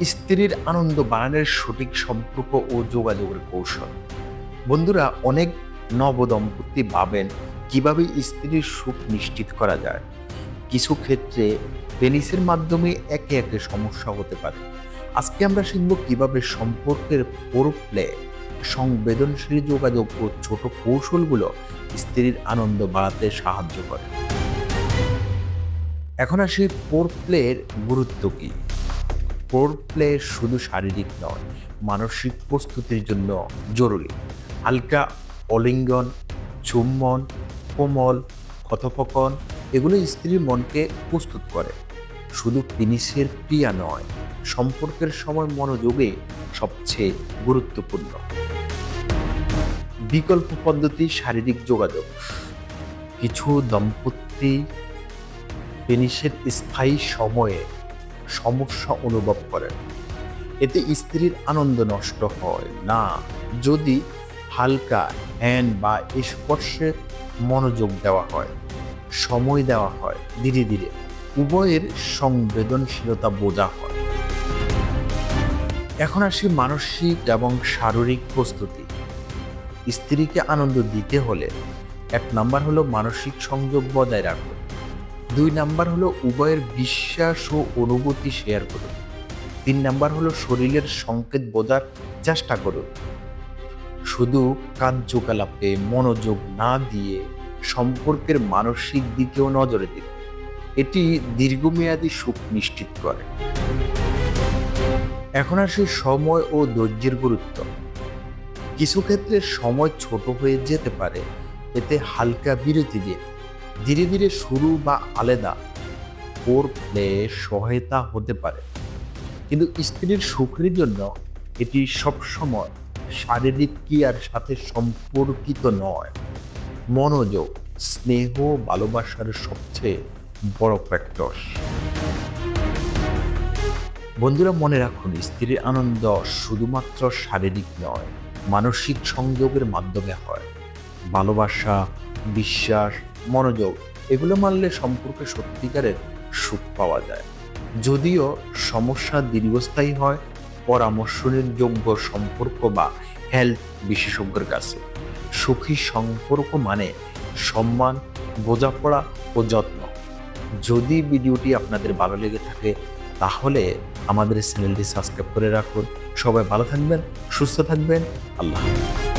স্ত্রীর আনন্দ বাড়ানোর সঠিক সম্পর্ক ও যোগাযোগের কৌশল। বন্ধুরা, অনেক নবদম্পতি ভাবেন কীভাবে স্ত্রীর সুখ নিশ্চিত করা যায়। কিছু ক্ষেত্রে পেনিসের মাধ্যমে একে একে সমস্যা হতে পারে। আজকে আমরা শিখব কীভাবে সম্পর্কের প্লে সংবেদনশীল যোগাযোগ ও ছোট কৌশলগুলো স্ত্রীর আনন্দ বাড়াতে সাহায্য করে। এখন আসি পোর প্লের গুরুত্ব কি? পোর প্লে শুধু শারীরিক নয়, মানসিক প্রস্তুতির জন্য জরুরি। হালকা অলিঙ্গন, চুম্বন, কোমল কথোপকন এগুলো স্ত্রীর মনকে প্রস্তুত করে। শুধু পিনিসের ক্রিয়া নয়, সম্পর্কের সময় মনোযোগে সবচেয়ে গুরুত্বপূর্ণ। বিকল্প পদ্ধতি, শারীরিক যোগাযোগ। কিছু দম্পতি পেনিসের স্থায়ী সময়ে সমস্যা অনুভব করেন এতে স্ত্রীর আনন্দ নষ্ট হয় না। যদি হালকা হ্যান্ড বা স্পর্শে মনোযোগ দেওয়া হয়, সময় দেওয়া হয়, ধীরে ধীরে উভয়ের সংবেদনশীলতা বোঝা হয়। এখন আসি মানসিক এবং শারীরিক প্রস্তুতি। স্ত্রীকে আনন্দ দিতে হলে এক নাম্বার হলো মানসিক সংযোগ বজায় রাখুন দুই নাম্বার হলো উভয়ের বিশ্বাস ও অনুভূতি শেয়ার করুন। তিন নাম্বার হলো শরীরের সংকেত বোঝার চেষ্টা করুন। শুধু কার্যকলাপে মনোযোগ না দিয়ে সম্পর্কের মানসিক দিকেও নজরে দিন। এটি দীর্ঘমেয়াদী সুখ নিশ্চিত করে। এখন আসে সময় ও ধৈর্যের গুরুত্ব। কিছু ক্ষেত্রে সময় ছোট হয়ে যেতে পারে, এতে হালকা বিরতি দিয়ে ধীরে ধীরে শুরু বা আলাদা। ওর প্লে সহায়তা হতে পারে। কিন্তু স্ত্রীর সুখের জন্য এটি সবসময় শারীরিক ক্রিয়ার সাথে সম্পর্কিত নয়। মনোযোগ, স্নেহ, ভালোবাসার সবচেয়ে বড় ফ্যাক্টর বন্ধুরা, মনে রাখুন, স্ত্রীর আনন্দ শুধুমাত্র শারীরিক নয়, মানসিক সংযোগের মাধ্যমে হয়। ভালোবাসা, বিশ্বাস মনোযোগ, এগুলো মানলে সম্পর্কে সত্যিকারের সুখ পাওয়া যায়। যদিও সমস্যা দীর্ঘস্থায়ী হয় পরামর্শের যোগ্য সম্পর্ক বা হেলথ বিশেষজ্ঞের কাছে। সুখী সম্পর্ক মানে সম্মান, বোঝাপড়া ও যত্ন। যদি ভিডিওটি আপনাদের ভালো লেগে থাকে, তাহলে আমাদের চ্যানেলটি সাবস্ক্রাইব করে রাখুন। সবাই ভালো থাকবেন, সুস্থ থাকবেন। আল্লাহ হাফেজ।